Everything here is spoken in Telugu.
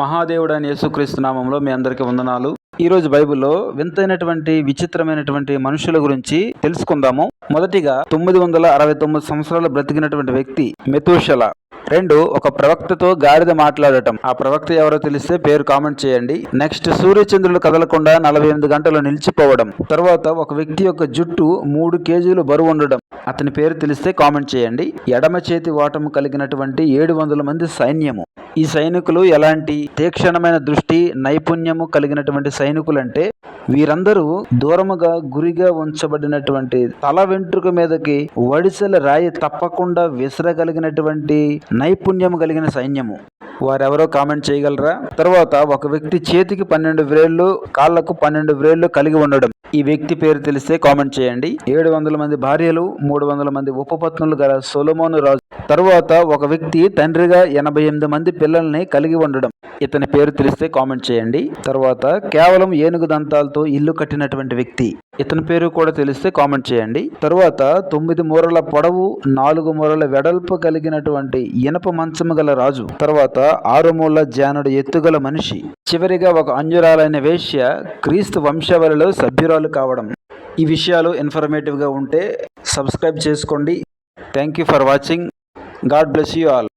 మహాదేవుడు అని యేసుక్రీస్తు నామంలో మీ అందరికీ వందనాలు. ఈరోజు బైబిల్లో వింతైనటువంటి విచిత్రమైనటువంటి మనుషుల గురించి తెలుసుకుందాము. మొదటిగా తొమ్మిది వందల అరవై తొమ్మిది సంవత్సరాలు బ్రతికినటువంటి వ్యక్తి మెతూషల. రెండు ఒక ప్రవక్తతో గాడిద మాట్లాడటం. ఆ ప్రవక్త ఎవరో తెలిస్తే పేరు కామెంట్ చేయండి. నెక్స్ట్ సూర్యచంద్రులు కదలకుండా నలభై ఎనిమిది గంటలు నిలిచిపోవడం. తర్వాత ఒక వ్యక్తి యొక్క జుట్టు మూడు కేజీలు బరువు ఉండడం. అతని పేరు తెలిస్తే కామెంట్ చేయండి. ఎడమ చేతి వాటము కలిగినటువంటి ఏడు వందల మంది సైన్యము. ఈ సైనికులు ఎలాంటి తీక్షణమైన దృష్టి నైపుణ్యము కలిగినటువంటి సైనికులంటే వీరందరూ దూరముగా గురిగా ఉంచబడినటువంటి తల వెంట్రుక మీదకి వడిసెల రాయి తప్పకుండా విసరగలిగినటువంటి నైపుణ్యము కలిగిన సైన్యము. వారెవరో కామెంట్ చేయగలరా? తర్వాత ఒక వ్యక్తి చేతికి పన్నెండు వ్రేళ్ళు కాళ్ళకు పన్నెండు వ్రేళ్ళు కలిగి ఉండడం. ఈ వ్యక్తి పేరు తెలిస్తే కామెంట్ చేయండి. ఏడు వందల మంది భార్యలు మూడు వందల మంది ఉపపత్నులు గల సొలమోను రాజు. తరువాత ఒక వ్యక్తి తండ్రిగా ఎనభై ఎనిమిది మంది పిల్లల్ని కలిగి ఉండడం. ఇతని పేరు తెలిస్తే కామెంట్ చేయండి. తర్వాత కేవలం ఏనుగు దంతాలతో ఇల్లు కట్టినటువంటి వ్యక్తి ఇతని పేరు కూడా తెలిస్తే కామెంట్ చేయండి. తరువాత తొమ్మిది మూరల పొడవు నాలుగు మూరల వెడల్పు కలిగినటువంటి ఇనప మంచము గల రాజు. తర్వాత ఆరు మూల జానుడు ఎత్తుగల మనిషి. చివరిగా ఒక అంజురాలైన వేశ్య క్రీస్తు వంశావళిలో సభ్యురాలు కావడం. ఈ విషయాలు ఇన్ఫర్మేటివ్గా ఉంటే సబ్స్క్రైబ్ చేసుకోండి. Thank you for watching God bless you all